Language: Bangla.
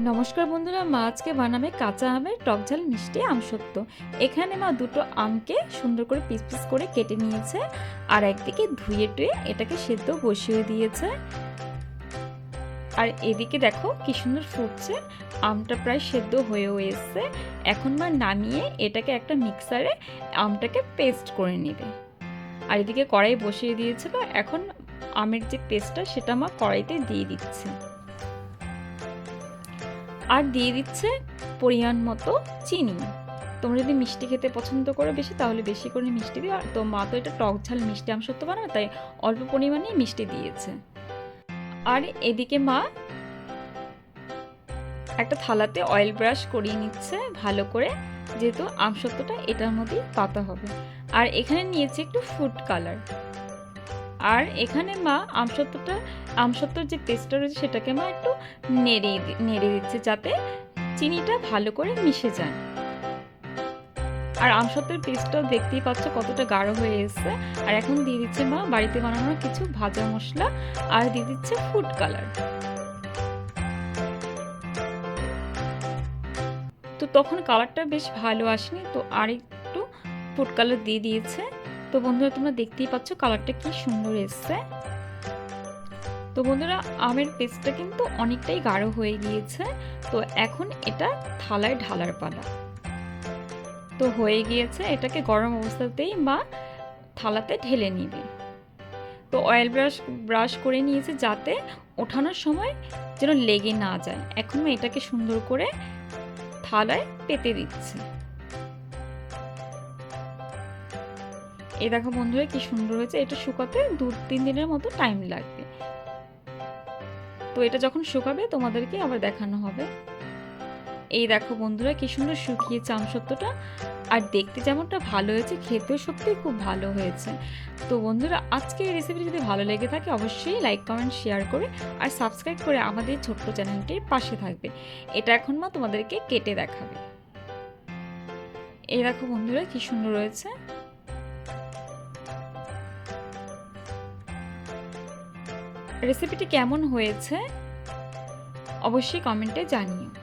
নমস্কার বন্ধুরা, মা আজকে বানাবে কাঁচা আমের টক ঝাল মিষ্টি আমসত্ব এখানে মা দুটো আমকে সুন্দর করে পিস পিস করে কেটে নিয়েছে আর একদিকে ধুয়ে টুয়ে এটাকে সেদ্ধ বসিয়ে দিয়েছে। আর এদিকে দেখো কি সুন্দর ফুটছে, আমটা প্রায় সেদ্ধ হয়েও এসছে। এখন মা নামিয়ে এটাকে একটা মিক্সারে আমটাকে পেস্ট করে নেবে। আর এদিকে কড়াই বসিয়ে দিয়েছিল এখন আমের যে পেস্টটা সেটা মা কড়াইতে দিয়ে দিচ্ছে। আর দিয়ে দিচ্ছে পরিমাণ মতো চিনি। তোমরা যদি মিষ্টি খেতে পছন্দ করো বেশি, তাহলে বেশি করে মিষ্টি দিও। তো মা তো এটা টক ঝাল মিষ্টি আমি সত্য বানাবে তাই অল্প পরিমাণেই মিষ্টি দিয়েছে। আর এদিকে মা একটা থালাতে অয়েল ব্রাশ করিয়ে নিচ্ছে ভালো করে, যেহেতু আমসত্ত্বটা এটার মধ্যেই পাতা হবে। আর এখানে নিয়েছি একটু ফুড কালার আর এখানে মা আমসত্ত্বটা আমসত্ত্বর যে পেস্টটা রয়েছে সেটাকে মা একটু নেড়ে নেড়ে দিচ্ছে যাতে চিনিটা ভালো করে মিশে যায়। আর আমসত্ত্বের পেস্টটাও দেখতেই পাচ্ছ কতটা গাঢ় হয়ে এসছে। আর এখন দিয়ে দিচ্ছে মা বাড়িতে বানানো কিছু ভাজা মশলা আর দিয়ে দিচ্ছে ফুড কালার তো তখন কালারটা বেশ ভালো আসেনি, তো আর একটু ফুড কালার দিয়ে দিয়েছে। তো বন্ধুরা, তোমরা দেখতেই পাচ্ছ কালারটা কি সুন্দর এসছে। তো বন্ধুরা, আমের পেস্টটা কিন্তু অনেকটাই গাঢ় হয়ে গিয়েছে। তো এখন এটা থালায় ঢালার পালা। তো হয়ে গিয়েছে, এটাকে গরম অবস্থাতেই মা থালাতে ঢেলে নিবে। তো অয়েল ব্রাশ ব্রাশ করে নিয়েছে যাতে ওঠানোর সময় যেন লেগে না যায়। এখন এটাকে সুন্দর করে থালায় পেতে দিচ্ছে। এই দেখো বন্ধুরা কি সুন্দর হয়েছে। এটা শুকাতে দু তিন দিনের মতো টাইম লাগবে। তো এটা যখন শুকাবে, তোমাদেরকে আবার দেখানো হবে। এই দেখো বন্ধুরা কি সুন্দর শুকিয়েছে আমসত্ত্বটা। আর দেখতে যেমনটা ভালো হয়েছে, খেতেও সত্যিই খুব ভালো হয়েছে। তো বন্ধুরা, আজকে এই রেসিপি যদি ভালো লেগে থাকে, অবশ্যই লাইক কমেন্ট শেয়ার করে আর সাবস্ক্রাইব করে আমাদের ছোট্ট চ্যানেলটির পাশে থাকবে। এটা এখন মা তোমাদেরকে কেটে দেখাবে। এই দেখো বন্ধুরা কি সুন্দর রয়েছে রেসিপিটি কেমন হয়েছে? অবশ্যই কমেন্টে জানিও।